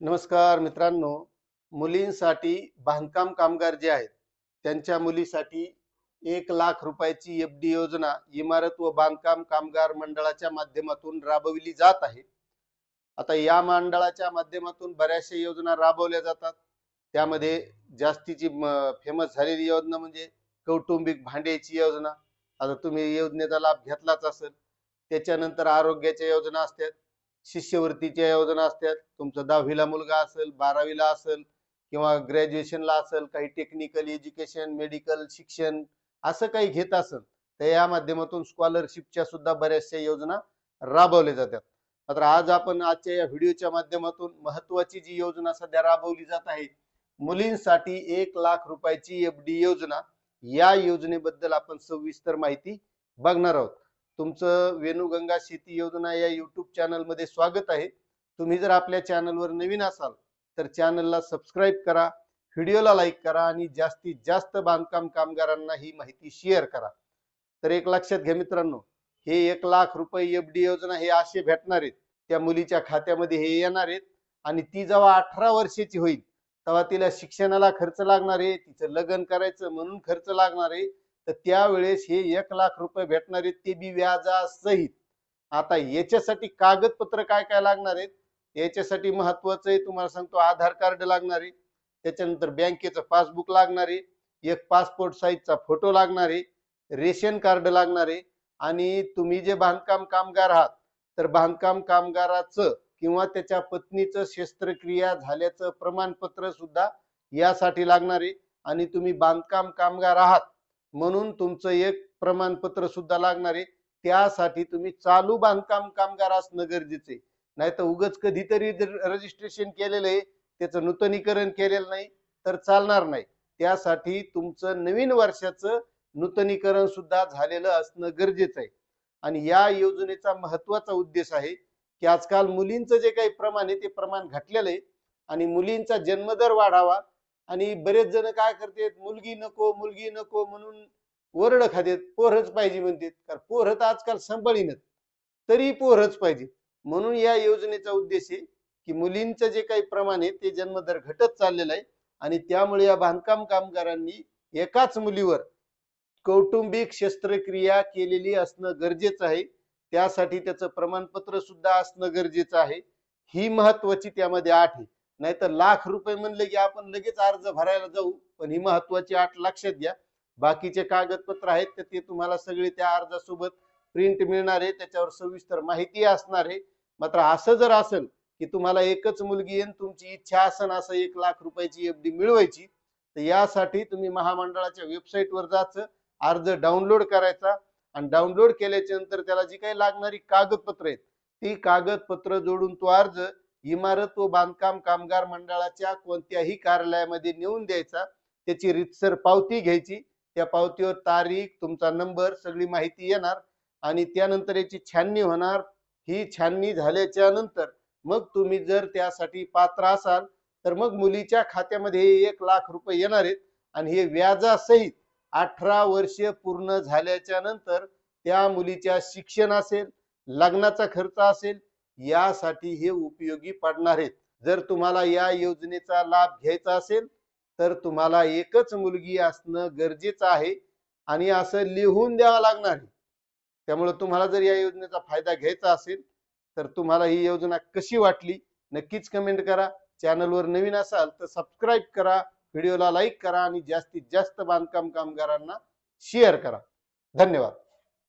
नमस्कार मित्रांनो मुलींसाठी बांधकाम कामगार जे आहेत त्यांच्या मुलीसाठी एक लाख रुपयाची एफ डी योजना इमारत व बांधकाम कामगार मंडळाच्या माध्यमातून राबविली जात आहे. आता या मंडळाच्या माध्यमातून बऱ्याचशा योजना राबवल्या जातात. त्यामध्ये जास्तीची फेमस झालेली योजना म्हणजे कौटुंबिक भांड्याची योजना. आता तुम्ही योजनेचा लाभ घेतलाच असेल. त्याच्यानंतर आरोग्याच्या योजना असतात. शिष्यवृत्तीच्या योजना असतात. तुमचा दहावीला मुलगा असेल बारावीला असेल किंवा ग्रॅज्युएशनला असेल काही टेक्निकल एज्युकेशन मेडिकल शिक्षण असं काही घेत असेल तर या माध्यमातून स्कॉलरशिपच्या सुद्धा बऱ्याचशा योजना राबवल्या जातात. मात्र आज आपण आजच्या या व्हिडिओच्या माध्यमातून महत्वाची जी योजना सध्या राबवली जात आहे मुलींसाठी एक लाख रुपयाची एफ डी योजना या योजनेबद्दल आपण सविस्तर माहिती बघणार आहोत. तुमचं वेणुगंगा शेती योजना या युट्यूब चॅनलमध्ये स्वागत आहे. तुम्ही जर आपल्या चॅनलवर नवीन असाल तर चॅनलला सबस्क्राईब करा व्हिडिओला लाईक करा आणि जास्तीत जास्त बांधकाम कामगारांना ही माहिती शेअर करा. तर एक लक्षात घ्या मित्रांनो हे एक लाख रुपये एफ डी योजना हे असे भेटणार आहेत. त्या मुलीच्या खात्यामध्ये हे येणार आहेत आणि ती जेव्हा अठरा वर्षाची होईल तेव्हा तिला शिक्षणाला खर्च लागणार आहे तिचं लग्न करायचं म्हणून खर्च लागणार आहे. तर त्यावेळेस हे एक लाख रुपये भेटणार आहेत ते बी व्याजासहित. आता याच्यासाठी कागदपत्र काय काय लागणार आहेत? याच्यासाठी महत्वाचं आहे तुम्हाला सांगतो आधार कार्ड लागणार आहे. त्याच्यानंतर बँकेचं पासबुक लागणार आहे. एक पासपोर्ट साईजचा फोटो लागणार आहे. रेशन कार्ड लागणार आहे. आणि तुम्ही जे बांधकाम कामगार आहात तर बांधकाम कामगाराचं किंवा त्याच्या पत्नीचं शस्त्रक्रिया झाल्याचं प्रमाणपत्र सुद्धा यासाठी लागणार आहे. आणि तुम्ही बांधकाम कामगार आहात म्हणून तुमचं एक प्रमाणपत्र सुद्धा लागणार आहे. त्यासाठी तुम्ही चालू बांधकाम कामगार असणं गरजेचं आहे. नाही तर उगच कधीतरी रजिस्ट्रेशन केलेलं आहे त्याचं नूतनीकरण केलेलं नाही तर चालणार नाही. त्यासाठी तुमचं नवीन वर्षाचं नूतनीकरण सुद्धा झालेलं असणं गरजेचं आहे. आणि या योजनेचा महत्त्वाचा उद्देश आहे की आजकाल मुलींचं जे काही प्रमाण आहे ते प्रमाण घटलेलं आहे. आणि मुलींचा जन्मदर वाढावा आणि बरेच जण काय करतात मुलगी नको मुलगी नको म्हणून वरड खातेत पोरच पाहिजे म्हणतात कारण पोरं तर आजकाल सांभाळीनच तरी पोरच पाहिजे. म्हणून या योजनेचा उद्देश आहे की मुलींचं जे काही प्रमाण आहे ते जन्मदर घटत चाललेलं आहे. आणि त्यामुळे या बांधकाम कामगारांनी एकाच मुलीवर कौटुंबिक शस्त्रक्रिया केलेली असणं गरजेचं आहे. त्यासाठी त्याचं प्रमाणपत्र सुद्धा असणं गरजेचं आहे. ही महत्वाची त्यामध्ये आठ आहे. नाहीतर लाख रुपये म्हणले की आपण लगेच अर्ज भरायला जाऊ पण ही महत्वाची आठ लक्षात घ्या. बाकीचे कागदपत्र आहेत तर ते तुम्हाला सगळे त्या अर्जासोबत प्रिंट मिळणार आहे त्याच्यावर सविस्तर माहिती असणार आहे. मात्र असं जर असेल की तुम्हाला एकच मुलगी येईन तुमची इच्छा असेल असं एक लाख रुपयाची एफ डी मिळवायची तर यासाठी तुम्ही महामंडळाच्या वेबसाईटवर जायचं अर्ज डाउनलोड करायचा आणि डाउनलोड केल्याच्यानंतर त्याला जी काही लागणारी कागदपत्र आहेत ती कागदपत्र जोडून तो अर्ज इमारत व बांधकाम कामगार मंडळाच्या कोणत्याही कार्यालयामध्ये नेऊन द्यायचा त्याची रितसर पावती घ्यायची. त्या पावतीवर तारीख तुमचा नंबर सगळी माहिती येणार आणि त्यानंतर याची छाननी होणार. ही छाननी झाल्याच्यानंतर मग तुम्ही जर त्यासाठी पात्र असाल तर मग मुलीच्या खात्यामध्ये एक लाख रुपये येणार आहेत आणि हे व्याजासहित अठरा वर्ष पूर्ण झाल्याच्यानंतर त्या मुलीच्या शिक्षण असेल लग्नाचा खर्च असेल यासाठी हे उपयोगी पडणार आहेत. जर तुम्हाला या योजनेचा लाभ घ्यायचा असेल तर तुम्हाला एकच मुलगी असणं गरजेचं आहे आणि असं लिहून द्यावं लागणार आहे. त्यामुळे तुम्हाला जर या योजनेचा फायदा घ्यायचा असेल तर तुम्हाला ही योजना कशी वाटली नक्कीच कमेंट करा. चॅनलवर नवीन असाल तर सबस्क्राईब करा व्हिडिओला लाईक करा आणि जास्तीत जास्त बांधकाम कामगारांना शेअर करा. धन्यवाद.